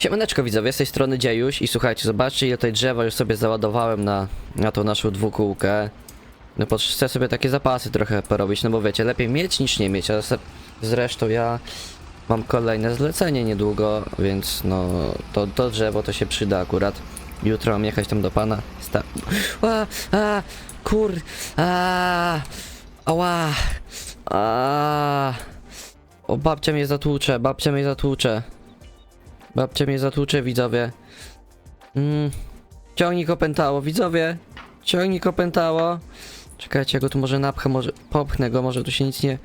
Siemaneczko widzowie, z tej strony Dziejuś i słuchajcie, zobaczcie ile tutaj drzewa już sobie załadowałem na, na tą naszą dwukółkę. No po chcę sobie takie zapasy trochę porobić, no bo wiecie, lepiej mieć niż nie mieć, a zresztą ja mam kolejne zlecenie niedługo, więc no to, to drzewo to się przyda akurat. Jutro mam jechać tam do pana. Sta a, a, kur... A, ała, a, o babcia mnie zatłucze, babcia mnie zatłucze. Babcia mnie zatłucze, widzowie. Mm. Ciągnik opętało, widzowie. Ciągnik opętało. Czekajcie, ja go tu może napchę, może popchnę go, może tu się nic nie,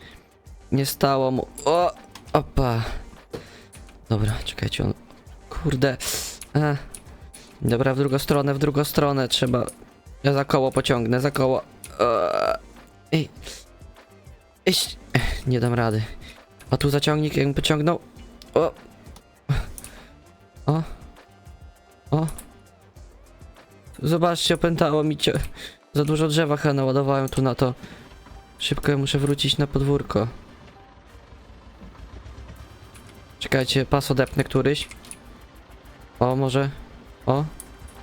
nie stało mu. O! Opa. Dobra, czekajcie, on... Kurde. E. Dobra, w drugą stronę, w drugą stronę trzeba... Ja za koło pociągnę, za koło. E. Ej. Ech, Nie dam rady. A tu za ciągnik, jakbym pociągnął. O! O. O. Zobaczcie, opętało mi cię. Za dużo drzewa chyba naładowałem tu na to. Szybko ja muszę wrócić na podwórko. Czekajcie, pas odepnę któryś. O, może. O.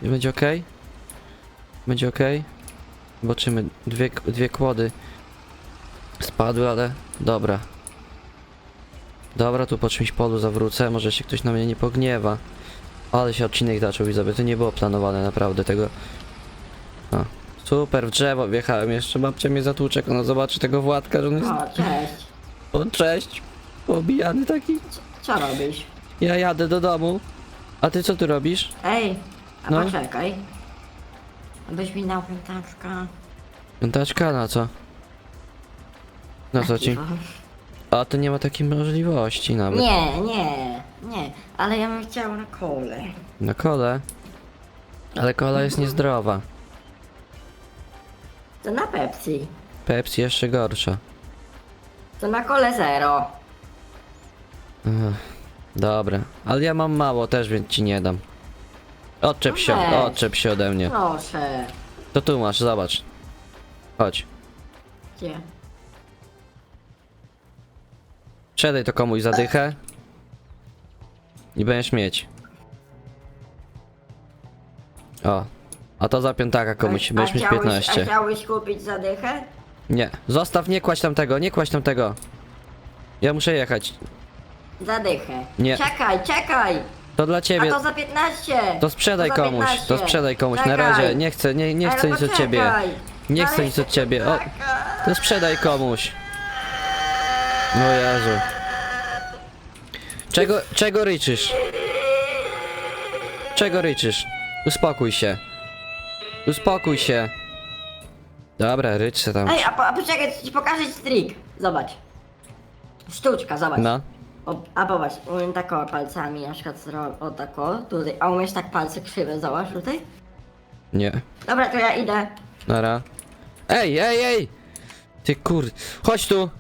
I będzie ok. Będzie ok. Zobaczymy. Dwie, dwie kłody spadły, ale dobra. Dobra, tu po czymś polu zawrócę, może się ktoś na mnie nie pogniewa. Ale się odcinek zaczął, widzowie, to nie było planowane naprawdę tego. Super, w drzewo wjechałem jeszcze, babcia mnie zatłucze, ona zobaczy tego Władka, że on jest... O, cześć. O, cześć, pobijany taki. Co robisz? Ja jadę do domu. A ty co tu robisz? Ej, a No. poczekaj. Abyś mi dał piątaczka. Piątaczka, na co? Na co ci? A to nie ma takiej możliwości nawet. Nie, nie, nie. Ale ja bym chciał na kole. Na kole. Ale kola jest niezdrowa. To na Pepsi. Pepsi jeszcze gorsza. To na kole zero. Ech, Dobra, ale ja mam mało też, więc ci nie dam. Odczep się, No weź. odczep się ode mnie. Proszę. To tu masz, zobacz. Chodź. Gdzie? Przedaj to komuś zadychę. I będziesz mieć. O. A to za piątaka komuś, będziesz mieć 15. A chciałbyś kupić zadychę? Nie, zostaw, nie kładź tam tego, nie kładź tam tego. Ja muszę jechać. Zadychę. Nie. Czekaj, czekaj. To dla A ciebie. to za 15. To sprzedaj za komuś, 15. to sprzedaj komuś. Na Czekaj. razie nie chcę, nie, nie Ale chcę nic od ciebie. poczekaj. Nie Ale chcę nic od ciebie. O, czekaj. to sprzedaj komuś. O Jezu. Czego, czego ryczysz? Czego ryczysz? Uspokój się. Uspokój się. Dobra, rycz se tam. Ej, a, po, a poczekaj, ci pokażę ci trik. Zobacz. Sztuczka, zobacz. No. O, a popatrz, umiem tak o palcami na przykład zrobić o tak o, tutaj, a umiesz tak palce krzywe, zobacz tutaj? Nie. Dobra, to ja idę. Nara. Ej, ej, ej! Ty kur... Chodź tu!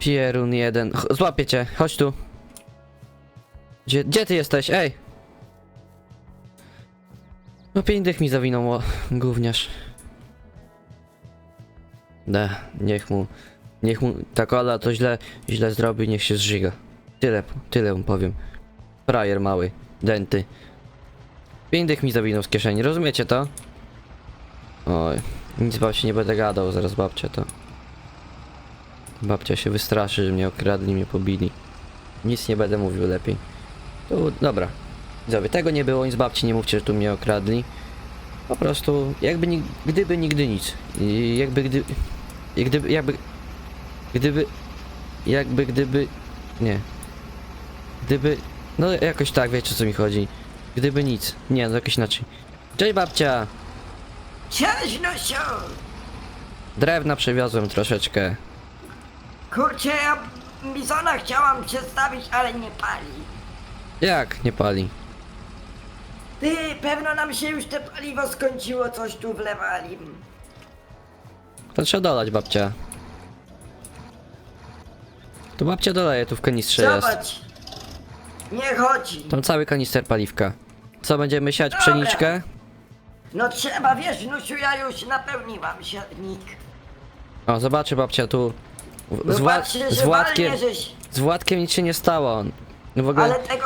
Pierun jeden. Ch- Złapię cię, chodź tu. Gdzie, gdzie ty jesteś? Ej! No pięć mi zawinął, o, gówniarz. Da, niech mu... Niech mu... Ta kola to źle, źle zrobi, niech się zżyga. Tyle, tyle mu powiem. Frajer mały, denty. Pięć mi zawinął z kieszeni, rozumiecie to? Oj, nic babci nie będę gadał, zaraz babcia to. Babcia się wystraszy, że mnie okradli, mnie pobili. Nic nie będę mówił lepiej. To, dobra. Widzowie, tego nie było, nic babci nie mówcie, że tu mnie okradli. Po prostu, jakby ni gdyby nigdy nic. I jakby gdy... i Gdyby, jakby... Gdyby... Jakby gdyby... Nie. Gdyby... No jakoś tak, wiecie o co mi chodzi. Gdyby nic. Nie, no jakoś inaczej. Cześć babcia! Cześć, Nusiu! Drewna przywiozłem troszeczkę. Kurczę, ja Bizona chciałam przedstawić, ale nie pali. Jak nie pali? Ty, pewno nam się już te paliwo skończyło, coś tu wlewali. To trzeba dolać babcia. To babcia doleje, tu w kanistrze jest. Zobacz. Nie chodzi. Tam cały kanister paliwka. Co, będziemy siać Dobra. pszeniczkę? No trzeba, wiesz, Nusiu, ja już napełniłam siatnik. O, zobaczy babcia tu. No Z, Wła patrzcie, z, Władkiem, walnie, żeś... z Władkiem nic się nie stało. No w ogóle Ale tego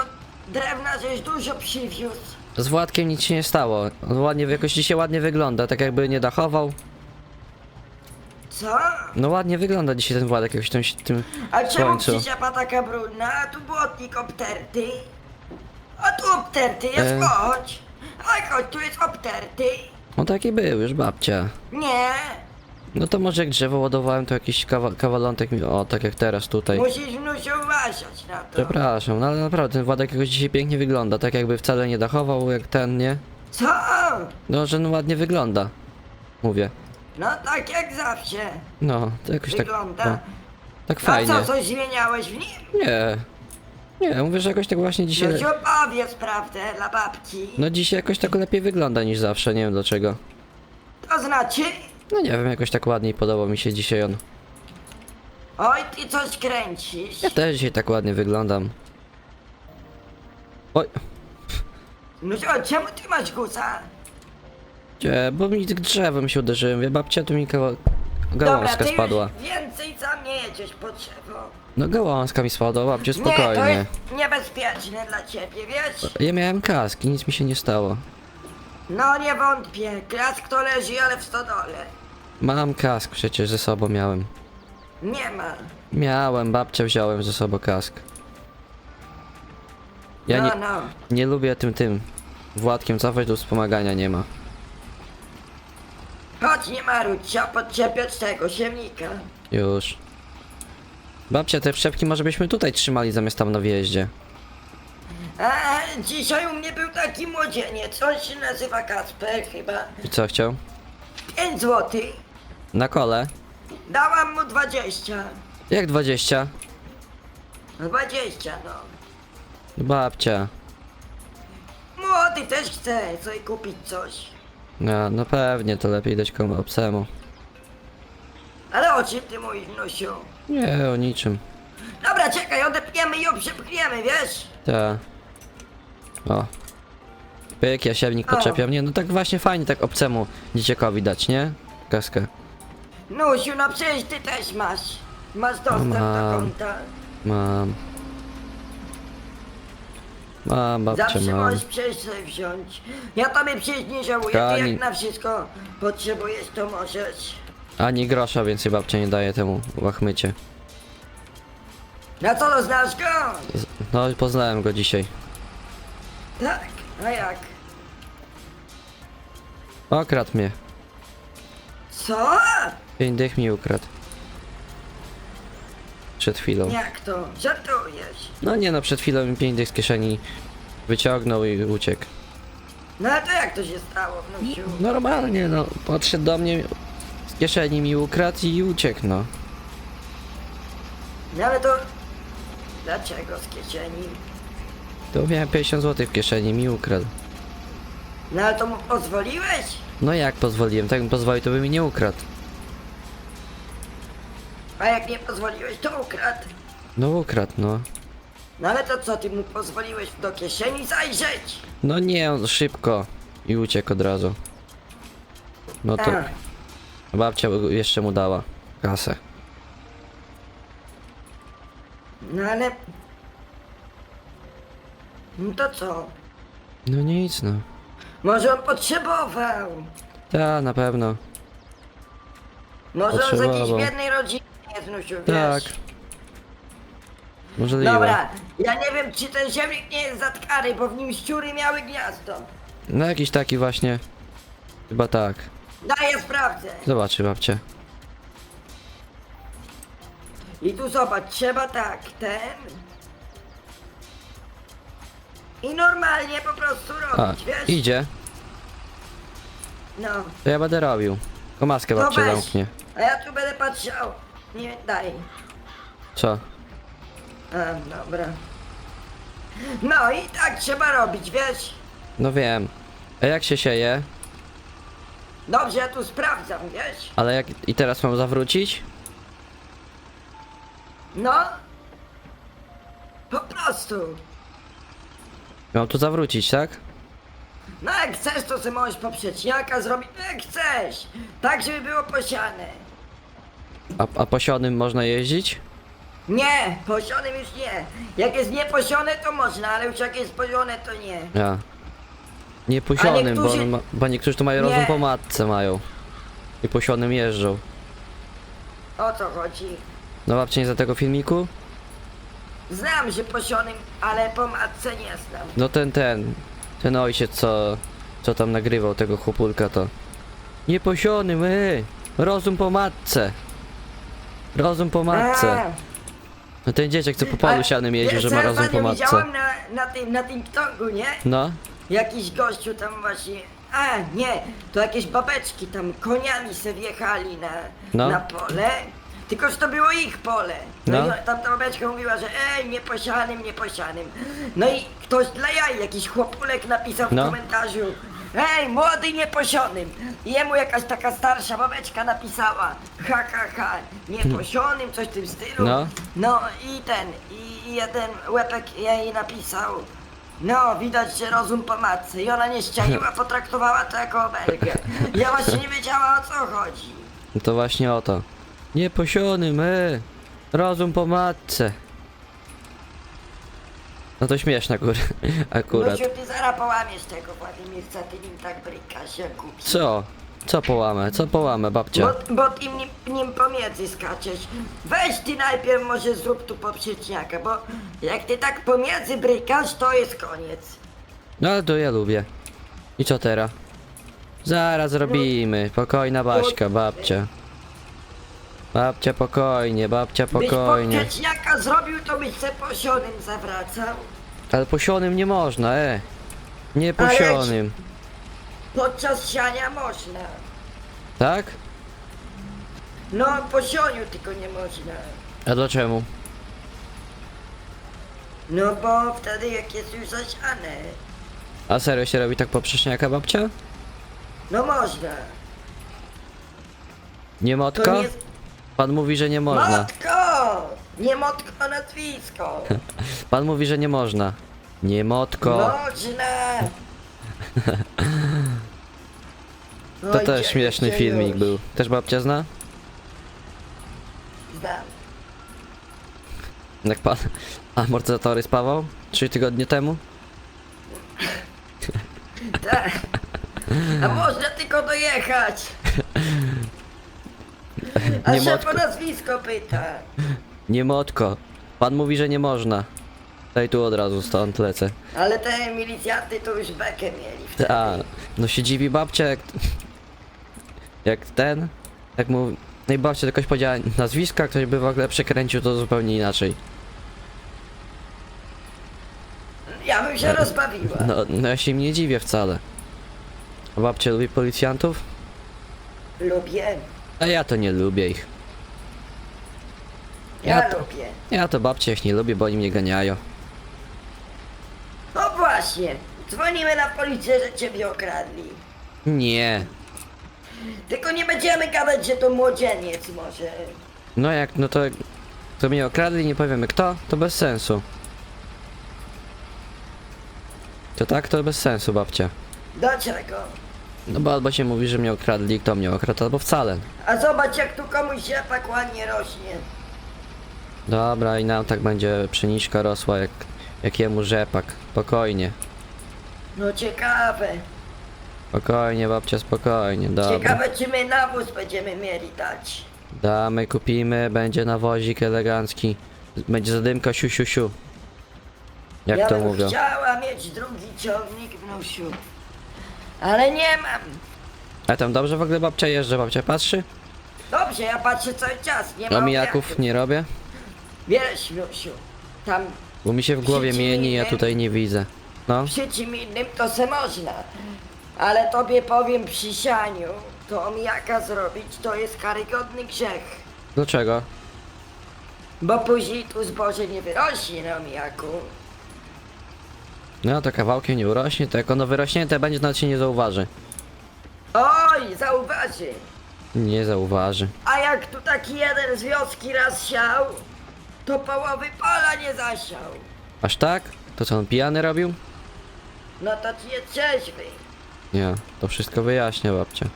drewna żeś dużo przywiózł. z Władkiem nic się nie stało. On ładnie, jakoś dzisiaj ładnie wygląda, tak jakby nie dachował. Co? No ładnie wygląda dzisiaj ten Władek jakoś tym, tym A czemu słońcu. przyczepa taka brudna? A tu błotnik obterty. A tu obterty jest, E. chodź. A chodź, tu jest obterty. No taki był już babcia. Nie, No to może jak drzewo ładowałem, to jakiś kawa kawalątek mi... O, tak jak teraz tutaj. musisz wnusiu uważać na to. Przepraszam, no ale naprawdę ten Władek jakoś dzisiaj pięknie wygląda, tak jakby wcale nie dachował jak ten, nie? Co? No, że no ładnie wygląda. Mówię. No tak jak zawsze No, to jakoś tak... wygląda. No, tak A fajnie. co, coś zmieniałeś w nim? Nie. Nie, mówię, że jakoś tak właśnie dzisiaj... No ci opowiedz prawdę dla babci. No dzisiaj jakoś tak lepiej wygląda niż zawsze, nie wiem dlaczego. To znaczy? No nie wiem, jakoś tak ładniej podobał mi się dzisiaj on. Oj, ty coś kręcisz. Ja też dzisiaj tak ładnie wyglądam. Oj, No co, czemu ty masz guza? gdzie? Bo mi drzewem się uderzyłem, wie babcia, tu mi kawa... Gałązka ty spadła. już więcej sam nie jedziesz po drzewo. No gałązka mi spadła, babciu, Nie, to spokojnie. jest niebezpieczne dla ciebie, wiesz? Ja miałem kask i nic mi się nie stało. No nie wątpię, klask to leży, ale w stodole. Mam kask przecież ze sobą miałem. Nie ma. Miałem, babcia wziąłem ze sobą kask. Ja no, nie, no. nie lubię tym tym. Władkiem cofać do wspomagania nie ma. Chodź, nie marudź, trzeba podczepiać tego siemnika. Już. Babcia, te wszczepki może byśmy tutaj trzymali zamiast tam na wjeździe. A dzisiaj u mnie był taki młodzieniec, on się nazywa Kasper chyba. I co chciał? 5 złotych. Na kole? Dałam mu 20. Jak 20? 20 no. Babcia. Młody też chce sobie kupić coś. No, no pewnie, to lepiej dać komu obcemu. Ale o czym ty mówisz, Nusiu? Nie, o niczym. Dobra, czekaj, odepniemy i obrzepchniemy, wiesz? Ta. O. Pyk, ja siewnik O. podczepiam. Nie, no tak właśnie fajnie tak obcemu dzieciakowi dać, nie? Kaskę. Nusiu, no przecież ty też masz. Masz dostęp do Mam. konta. Mam. Mam, babcia, Zawsze mam. możesz przecież sobie wziąć. Ja tobie przecież nie żałuję, ty Kani- jak na wszystko potrzebujesz, to możesz. Ani grosza więcej babcia nie daje temu łachmycie. Na co to znasz go? No, poznałem go dzisiaj. Tak, a jak? Okradł mnie. Co? Pięć dych mi ukradł. Przed chwilą. Jak to? Żartujesz? No nie no, przed chwilą mi pięć dych z kieszeni wyciągnął i uciekł. No a to jak to się stało, wnusiu? Normalnie, no. Podszedł do mnie, z kieszeni mi ukradł i uciekł, no. No ale to... Dlaczego z kieszeni? To miałem 50 zł w kieszeni, mi ukradł. No ale to mu pozwoliłeś? No jak pozwoliłem? Tak bym pozwolił, to by mi nie ukradł. A jak nie pozwoliłeś, to ukradł. No ukradł, no. No ale to co, ty mu pozwoliłeś do kieszeni zajrzeć? No nie, on szybko. I uciekł od razu. No to Tak. babcia jeszcze mu dała kasę. No ale... No to co? No nic, no. Może on potrzebował? Ta, na pewno. Może on z jakiejś Potrzebował. biednej rodziny jest, Nusiu, Tak. wiesz? Możliwe. Dobra, ja nie wiem czy ten ziemnik nie jest zatkany, bo w nim szczury miały gniazdo. No jakiś taki właśnie. Chyba tak. Daj, ja sprawdzę. Zobaczy babcia. I tu zobacz, trzeba tak, ten... I normalnie po prostu A, robić, wiesz? idzie. No, To ja będę robił. Tylko maskę to babcia weź. zamknie. A ja tu będę patrzał. Nie, daj. Co? A, dobra. No i tak trzeba robić, wiesz? No wiem. A jak się sieje? Dobrze, ja tu sprawdzam, wiesz? Ale jak... I teraz mam zawrócić? No. Po prostu. Mam tu zawrócić, tak? No jak chcesz, to sobie możesz poprzeczniaka zrobić, no jak chcesz. Tak, żeby było posiane. A, a po sionym można jeździć? Nie, posionym już nie. Jak jest nieposione to można, ale już jak jest posione to nie. Ja. Nieposionym, bo, niektórzy- on ma, bo niektórzy to mają Nie. rozum po matce mają. I posionym jeżdżą. O co chodzi? No babcia nie za tego filmiku? Znam, że posionym, ale po matce nie znam. No ten, ten. Ten ojciec, co, co tam nagrywał tego chłopulka to. Nieposionym, my! Rozum po matce! Rozum po matce. No ten dzieciak, co po polu sianym jeździ, że ma rozum po ostatnio matce. widziałam na, na tym, na tym tongu, nie? No, Jakiś gościu tam właśnie... A, nie, to jakieś babeczki tam koniami se wjechali na, No. na pole. Tylko, że to było ich pole. No, No. i tam ta babeczka mówiła, że ej, nieposianym, nieposianym. No i ktoś dla jaj, jakiś chłopulek napisał w No. komentarzu Ej, młody nieposionym. I jemu jakaś taka starsza babeczka napisała ha, ha, ha, nieposionym, coś w tym stylu. No. No i ten, i, i jeden łepek jej napisał no, widać, że rozum po matce i ona nie ścianiła, potraktowała to jako obelgę. Ja właśnie nie wiedziała o co chodzi. no to właśnie o to. Nieposionym, my! Rozum po matce. No to śmieszne kur... akurat. Luciu, ty zaraz połamiesz tego Władimirca, ty nim tak brykasz, jak głupi. Co? Co połamę? Co połamę, babcia? Bo, bo ty nim, nim pomiędzy skaczesz. Weź ty najpierw może zrób tu poprzeczniaka, bo jak ty tak pomiędzy brykasz, to jest koniec. No ale to ja lubię. I co teraz? Zaraz zrobimy. Spokojna Baśka, babcia. Babcia spokojnie, babcia Byś spokojnie. poprzeczniaka zrobił, to byś se posionym zawracał. Ale posionym nie można, e. Nie posionym. Podczas siania można. Tak? No, po sioniu tylko nie można. A dlaczego? No bo wtedy jak jest już zasiane, A serio się robi tak poprzeczniaka babcia? no można. Nie To motka? nie... Pan mówi, że nie można. Motko! Nie motko nazwisko! Pan mówi, że nie można. Nie motko. Można! To Oj, też śmieszny dziejuś. filmik był. Też babcia zna? Znam. Jak pan amortyzatory spawał? Trzy tygodnie temu? Tak. A można tylko dojechać. A Nie szef motko. o nazwisko pyta. Nie motko. Pan mówi, że nie można. Daj tu od razu stąd lecę. Ale te milicjanty to już bekę mieli wtedy. A, no się dziwi babcia jak... Jak ten? Jak mu... No i babcia tylko powiedziała nazwiska, ktoś by w ogóle przekręcił to zupełnie inaczej. Ja bym się rozbawiła. No, no ja się im nie dziwię wcale. A babcia lubi policjantów? Lubię. A ja to nie lubię ich. Ja, Ja to- lubię. Ja to babcia ich nie lubię, bo oni mnie ganiają. No właśnie. Dzwonimy na policję, że ciebie okradli. Nie. Tylko nie będziemy gadać, że to młodzieniec może. No jak, no to... To mnie okradli, nie powiemy kto, to bez sensu. To tak, to bez sensu, babcia. Dlaczego? No bo albo się mówi, że mnie okradli, kto mnie okradł, albo wcale. A zobacz jak tu komuś rzepak ładnie rośnie. Dobra, i nam tak będzie pszeniczka rosła, jak, jak jemu rzepak. Spokojnie. No ciekawe. Spokojnie, babcia, spokojnie, dobra. Ciekawe czy my nawóz będziemy mieli dać. Damy, kupimy, będzie nawozik elegancki. Będzie zadymka siu, siu, siu. Jak ja to bym mówią. chciała mieć drugi ciągnik wnusiu. Ale nie mam. A tam dobrze w ogóle babcia jeżdża, babcia patrzy? Dobrze, ja patrzę cały czas. Nie ma Omijaków nie robię? Wiesz, wnusiu. Tam Bo mi się w głowie Sieci mieni, ja tutaj nie widzę. No, przy czym innym to se można. Ale tobie powiem przy sianiu, to omijaka zrobić to jest karygodny grzech. dlaczego? Bo później tu zboże nie wyrośnie na omijaku. No to kawałkiem nie urośnie, to jak ono wyrośnięte będzie, to nawet się nie zauważy. Oj, zauważy. Nie zauważy. A jak tu taki jeden z wioski raz siał, to połowy pola nie zasiał. Aż tak? To co on pijany robił? No to ci jest trzeźwy. Nie, to wszystko wyjaśnia babcia.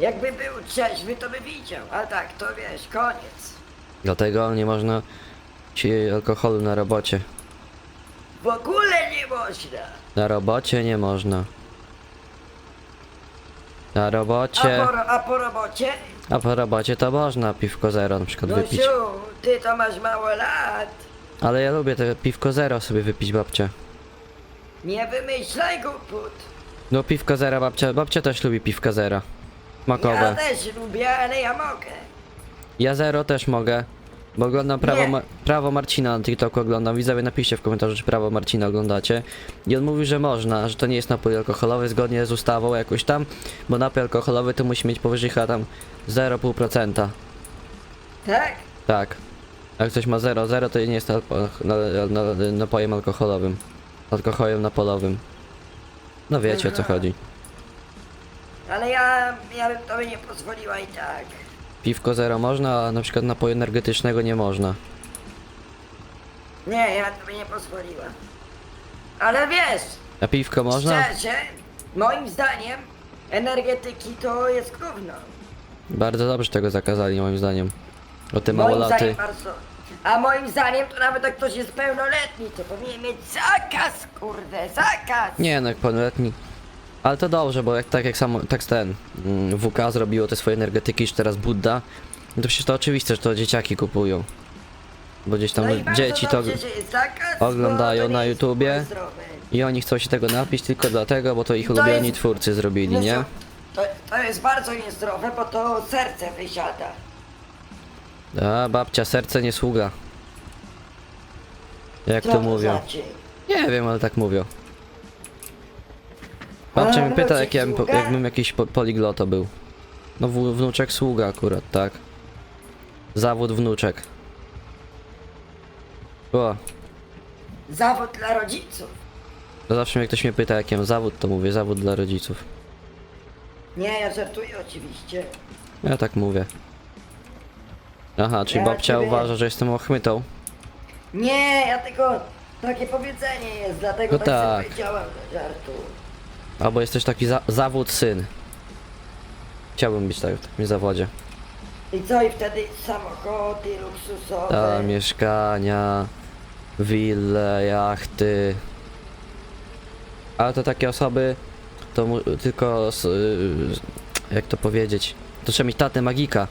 Jakby był trzeźwy, to by widział. A tak, to wiesz, koniec. Dlatego nie można ci alkoholu na robocie. W ogóle nie można. Na robocie nie można. Na A robocie. po, ro- a po robocie? A po robocie to można piwko zero na przykład wypić. Nosiu, ty to masz mało lat. Ale ja lubię te piwko zero sobie wypić babcia. Nie wymyślaj głupot. No piwko zero babcia, babcia też lubi piwko zero. Ja Makowe. też lubię, ale ja mogę. Ja zero też mogę. Bo oglądam prawo. Ma prawo Marcina na TikToku oglądam. Widzowie napiszcie w komentarzu, czy prawo Marcina oglądacie. I on mówi, że można, że to nie jest napój alkoholowy zgodnie z ustawą jakoś tam, bo napój alkoholowy to musi mieć powyżej chyba tam 0,5%. Tak? Tak. Jak coś ma 0,0 to nie jest alpo- na, na, napojem alkoholowym. Alkoholem napolowym. No wiecie o co chodzi. Ale ja, ja bym tobie nie pozwoliła i tak. Piwko zero można, a na przykład napoju energetycznego nie można. Nie, ja bym tobie nie pozwoliła. Ale wiesz, A piwko można? szczerze, moim zdaniem energetyki to jest gówno. Bardzo dobrze tego zakazali moim zdaniem. O te Moim małolaty. zdaniem bardzo. A moim zdaniem to nawet jak ktoś jest pełnoletni, to powinien mieć zakaz, kurde, zakaz! Nie no, jak pełnoletni. Ale to dobrze, bo jak tak jak samo, tak ten mm, WK zrobiło te swoje energetyki, czy teraz Budda, no to przecież to oczywiste, że to dzieciaki kupują. Bo gdzieś tam no dzieci to... zakaz, oglądają to na YouTubie. I oni chcą się tego napić tylko dlatego, bo to ich To ulubieni jest- twórcy zrobili, nie? To, to jest bardzo niezdrowe, bo to serce wysiada. A babcia, serce nie sługa. Jak Co to mówią? Znaczy? Nie wiem, ale tak mówią. Babcia mi pyta, jak ja, bym po- jakbym jakiś po, poligloto był. No w, wnuczek sługa akurat, tak. Zawód wnuczek. O, Zawód dla rodziców. to zawsze jak ktoś mnie pyta, jaki mam zawód, to mówię zawód dla rodziców. Nie, ja żartuję oczywiście. Ja tak mówię. Aha, czyli Ja babcia ciebie- uważa, że jestem ochmytą. Nie, ja tylko takie powiedzenie jest, dlatego No tak, tak. sobie powiedziałem do żartu. Albo jest też taki za zawód syn. Chciałbym być tak w takim zawodzie. I co, i wtedy samochody luksusowe. A, mieszkania, wille, jachty. Ale to takie osoby, to mu, tylko, y, jak to powiedzieć, to trzeba mieć tatę magika.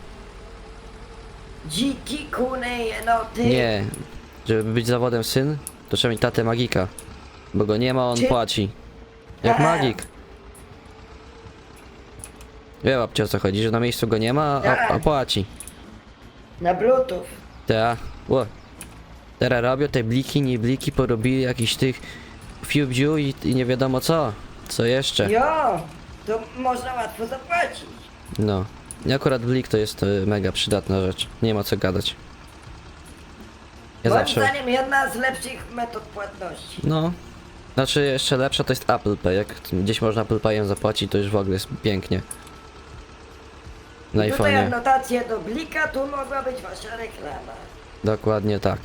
Dziki, kuny, jenoty. Nie, żeby być zawodem syn, to trzeba mieć tatę magika. Bo go nie ma, on Czy- płaci. Jak magik. Wie babcia o co chodzi, że na miejscu go nie ma, a, Tak. a płaci. Na bluetooth. Ta, ło. Teraz robią te bliki, nie bliki, porobili jakiś tych fiubdziu i, i nie wiadomo co. Co jeszcze? Jo, to można łatwo zapłacić. No. I akurat blik to jest y, mega przydatna rzecz. Nie ma co gadać. Ja Moim zawsze... zdaniem jedna z lepszych metod płatności. No. Znaczy jeszcze lepsza to jest Apple Pay. Jak gdzieś można Apple Payem zapłacić, to już w ogóle jest pięknie. Na tutaj iPhone'ie. adnotacje do blika, tu mogła być wasza reklama. Dokładnie tak.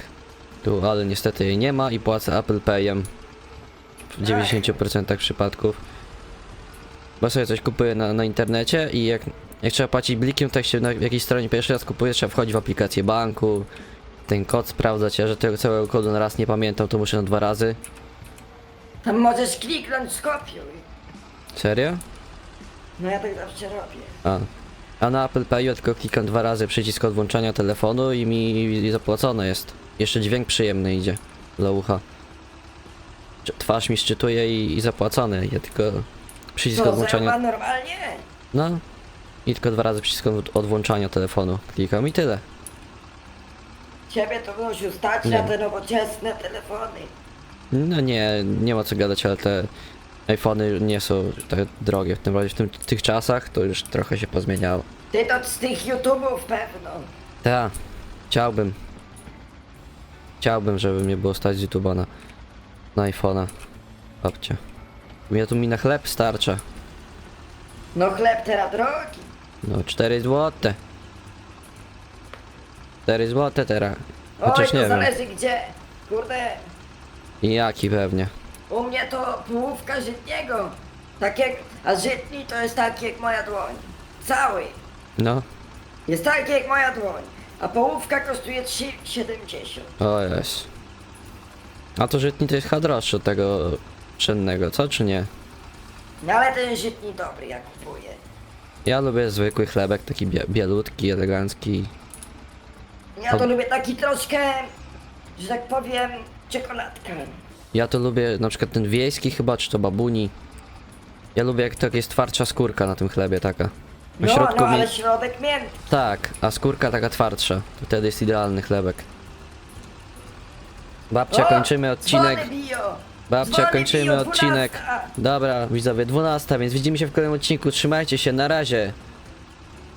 Tu, ale niestety jej nie ma i płacę Apple Payem. W 90% przypadków. Bo sobie coś kupuję na, na internecie i jak, jak trzeba płacić blikiem, to jak się na jakiejś stronie pierwszy raz kupuje, trzeba wchodzić w aplikację banku, ten kod sprawdzać, a że tego całego kodu na raz nie pamiętam, to muszę na dwa razy. Tam możesz kliknąć skopiuj. Serio? No ja tak zawsze robię. A. A na Apple Pay tylko klikam dwa razy przycisk od włączania telefonu i mi zapłacone jest. Jeszcze dźwięk przyjemny idzie do ucha. Czy- Twarz mi szczytuje i, i zapłacone. Ja tylko przycisk Co, od włączania. normalnie? No. I tylko dwa razy przycisk od, od włączania telefonu. Klikam i tyle. Ciebie to Gosiu stać Nie. na te nowoczesne telefony. No nie, nie ma co gadać, ale te iPhony nie są tak drogie. W tym razie w tym, tych czasach to już trochę się pozmieniało. Ty to z tych YouTube'ów pewno. Tak, chciałbym. Chciałbym, żeby mnie było stać z YouTube'a na, na iPhone'a. Babcia. Mnie tu mi na chleb starcza. No chleb teraz drogi. No 4 złote. 4 złote teraz. Oj, Chociaż to nie wiem. zależy gdzie. Kurde, jaki pewnie. u mnie to połówka żytniego. Tak jak, a żytni to jest tak jak moja dłoń. Cały. No. Jest tak jak moja dłoń. a połówka kosztuje 3,70. O jest. A to żytni to jest chyba droższy od tego pszennego, co czy nie? No ale ten żytni dobry, ja kupuję. Ja lubię zwykły chlebek, taki bie bielutki, elegancki. Ja to lubię taki troszkę, że tak powiem, czekoladkę. Ja to lubię na przykład ten wiejski chyba, czy to babuni. Ja lubię jak tak jest twardsza skórka na tym chlebie, taka. Na No, środku no mi... ale środek miętki. Tak, a skórka taka twardsza. To wtedy jest idealny chlebek. Babcia, O, kończymy odcinek. dzwony biją. Babcia, Dzwony kończymy biją, odcinek. 12. Dobra, widzowie, 12, więc widzimy się w kolejnym odcinku. Trzymajcie się, na razie.